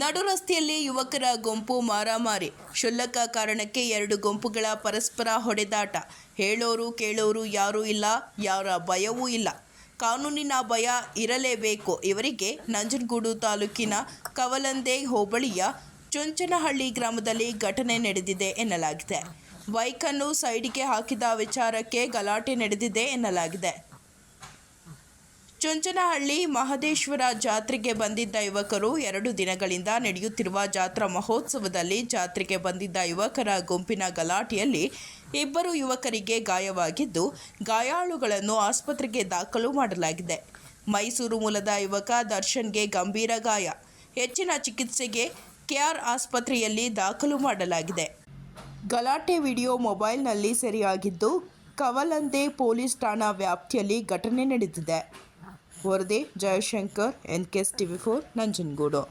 ನಡು ರಸ್ತೆಯಲ್ಲಿ ಯುವಕರ ಗುಂಪು ಮಾರಾಮಾರಿ. ಕ್ಷುಲ್ಲಕ ಕಾರಣಕ್ಕೆ ಎರಡು ಗುಂಪುಗಳ ಪರಸ್ಪರ ಹೊಡೆದಾಟ. ಹೇಳೋರು ಕೇಳೋರು ಯಾರೂ ಇಲ್ಲ, ಯಾರ ಭಯವೂ ಇಲ್ಲ. ಕಾನೂನಿನ ಭಯ ಇರಲೇಬೇಕು. ಇವರಿಗೆ ನಂಜನಗೂಡು ತಾಲೂಕಿನ ಕವಲಂದೆ ಹೋಬಳಿಯ ಚುಂಚನಹಳ್ಳಿ ಗ್ರಾಮದಲ್ಲಿ ಘಟನೆ ನಡೆದಿದೆ ಎನ್ನಲಾಗಿದೆ. ಬೈಕನ್ನು ಸೈಡಿಗೆ ಹಾಕಿದ ವಿಚಾರಕ್ಕೆ ಗಲಾಟೆ ನಡೆದಿದೆ ಎನ್ನಲಾಗಿದೆ. ಚುಂಚನಹಳ್ಳಿ ಮಹದೇಶ್ವರ ಜಾತ್ರೆಗೆ ಬಂದಿದ್ದ ಯುವಕರು ಎರಡು ದಿನಗಳಿಂದ ನಡೆಯುತ್ತಿರುವ ಜಾತ್ರಾ ಮಹೋತ್ಸವದಲ್ಲಿ ಜಾತ್ರೆಗೆ ಬಂದಿದ್ದ ಯುವಕರ ಗುಂಪಿನ ಗಲಾಟೆಯಲ್ಲಿ ಇಬ್ಬರು ಯುವಕರಿಗೆ ಗಾಯವಾಗಿದ್ದು, ಗಾಯಾಳುಗಳನ್ನು ಆಸ್ಪತ್ರೆಗೆ ದಾಖಲು ಮಾಡಲಾಗಿದೆ. ಮೈಸೂರು ಮೂಲದ ಯುವಕ ದರ್ಶನ್ಗೆ ಗಂಭೀರ ಗಾಯ. ಹೆಚ್ಚಿನ ಚಿಕಿತ್ಸೆಗೆ ಕೆಆರ್ ಆಸ್ಪತ್ರೆಯಲ್ಲಿ ದಾಖಲು ಮಾಡಲಾಗಿದೆ. ಗಲಾಟೆ ವಿಡಿಯೋ ಮೊಬೈಲ್ನಲ್ಲಿ ಸೆರೆಯಾಗಿದ್ದು, ಕವಲಂದೆ ಪೊಲೀಸ್ ಠಾಣಾ ವ್ಯಾಪ್ತಿಯಲ್ಲಿ ಘಟನೆ ನಡೆದಿದೆ. ವರದಿ Jayashankar N K TV four Nanjangud